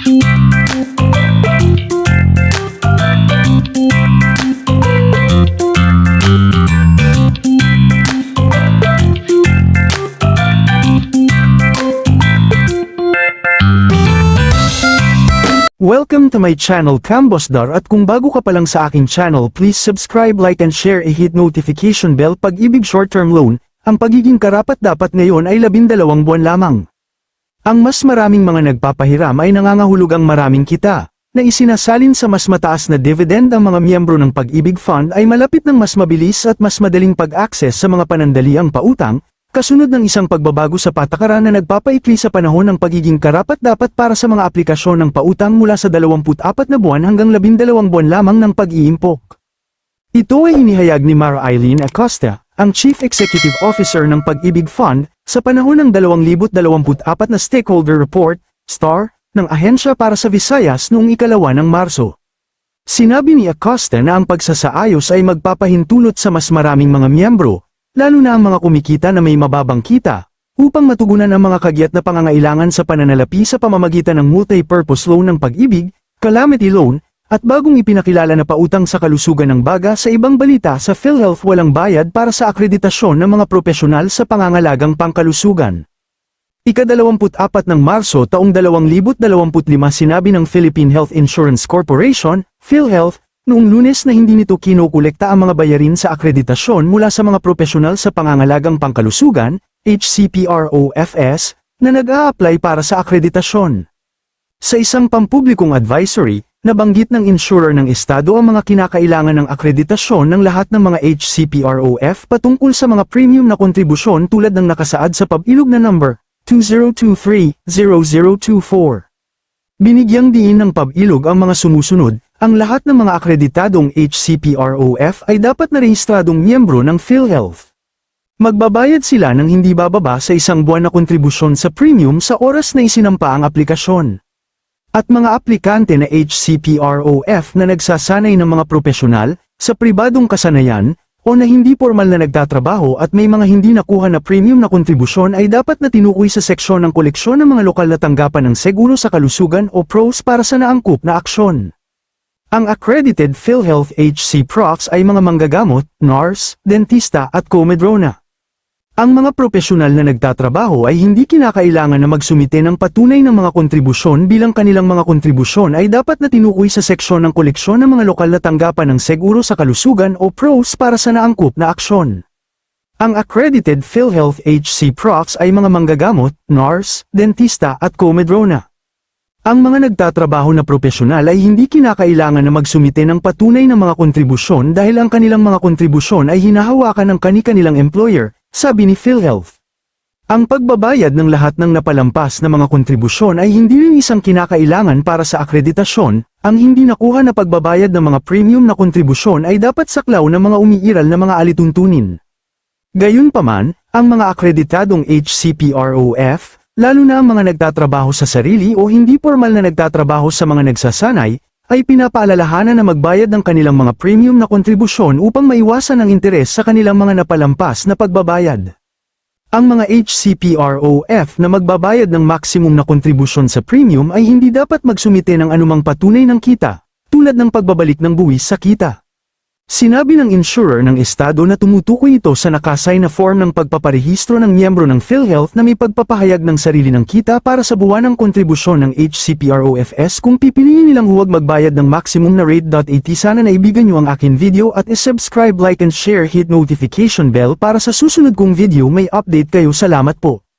Welcome to my channel Cambosdar at kung bago ka pa lang sa aking channel please subscribe like and share and hit notification bell pag-ibig short-term loan, ang pagiging karapat dapat ngayon ay labindalawang buwan lamang. Ang mas maraming mga nagpapahiram ay nangangahulog ang maraming kita, na isinasalin sa mas mataas na dividend ang mga miyembro ng Pag-ibig Fund ay malapit ng mas mabilis at mas madaling pag-access sa mga panandaliang pautang, Kasunod ng isang pagbabago sa patakaran na nagpapaikli sa panahon ng pagiging karapat-dapat para sa mga aplikasyon ng pautang mula sa 24 na buwan hanggang 12 buwan lamang ng pag-iimpok. Ito ay inihayag ni Mara Eileen Acosta, ang Chief Executive Officer ng Pag-ibig Fund, sa panahon ng 2024 na Stakeholder Report, STAR, ng Ahensya para sa Visayas noong ikalawa ng Marso. Sinabi ni Acosta na ang pagsasaayos ay magpapahintulot sa mas maraming mga miyembro, lalo na ang mga kumikita na may mababang kita, upang matugunan ang mga kagyat na pangangailangan sa pananalapi sa pamamagitan ng multi-purpose loan ng pag-ibig, calamity loan, at bagong ipinakilala na pautang sa kalusugan ng baga sa ibang balita sa PhilHealth walang bayad para sa akreditasyon ng mga propesyonal sa pangangalagang pangkalusugan. Ika-24 ng Marso taong 2025 sinabi ng Philippine Health Insurance Corporation, PhilHealth, noong lunes na hindi nito kinukolekta ang mga bayarin sa akreditasyon mula sa mga propesyonal sa pangangalagang pangkalusugan, HCPROFS, na nag-a-apply para sa akreditasyon. Sa isang pampublikong advisory, nabanggit ng insurer ng Estado ang mga kinakailangan ng akreditasyon ng lahat ng mga HCPROF patungkol sa mga premium na kontribusyon tulad ng nakasaad sa pabilog na number 2023-0024. Binigyang diin ng pabilog ang mga sumusunod, ang lahat ng mga akreditadong HCPROF ay dapat na rehistradong miyembro ng PhilHealth. Magbabayad sila ng hindi bababa sa isang buwan na kontribusyon sa premium sa oras na isinampa ang aplikasyon. At mga aplikante na HCPROF na nagsasanay ng mga profesional, sa pribadong kasanayan, o na hindi formal na nagtatrabaho at may mga hindi nakuha na premium na kontribusyon ay dapat na tinukoy sa seksyon ng koleksyon ng mga lokal na tanggapan ng seguro sa kalusugan o PROS para sa naangkop na aksyon. Ang accredited PhilHealth HC Procs ay mga manggagamot, nurse, dentista at comedrona. Ang mga profesional na nagtatrabaho ay hindi kinakailangan na magsumite ng patunay ng mga kontribusyon bilang kanilang mga kontribusyon ay dapat na tinukoy sa seksyon ng koleksyon ng mga lokal na tanggapan ng seguro sa kalusugan o PROS para sa naangkop na aksyon. Ang accredited PhilHealth HC Procs ay mga manggagamot, nurse, dentista at comedrona. Ang mga nagtatrabaho na profesional ay hindi kinakailangan na magsumite ng patunay ng mga kontribusyon dahil ang kanilang mga kontribusyon ay hinahawakan ng kani-kanilang employer, sabi ni PhilHealth. Ang pagbabayad ng lahat ng napalampas na mga kontribusyon ay hindi rin isang kinakailangan para sa akreditasyon, ang hindi nakuha na pagbabayad ng mga premium na kontribusyon ay dapat saklaw ng mga umiiral na mga alituntunin. Gayunpaman, ang mga akreditadong HCPROF, lalo na ang mga nagtatrabaho sa sarili o hindi formal na nagtatrabaho sa mga nagsasanay, ay pinapaalalahanan na magbayad ng kanilang mga premium na kontribusyon upang maiwasan ang interes sa kanilang mga napalampas na pagbabayad. Ang mga HCPROF na magbabayad ng maximum na kontribusyon sa premium ay hindi dapat magsumite ng anumang patunay ng kita, tulad ng pagbabalik ng buwis sa kita. Sinabi ng insurer ng estado na tumutukoy ito sa nakasay na form ng pagpaparehistro ng miyembro ng PhilHealth na may pagpapahayag ng sarili ng kita para sa buwanang kontribusyon ng HCPROFS kung pipiliin nilang huwag magbayad ng maximum na rate. At sana naibigan nyo ang akin video at isubscribe like and share hit notification bell para sa susunod kong video may update kayo salamat po.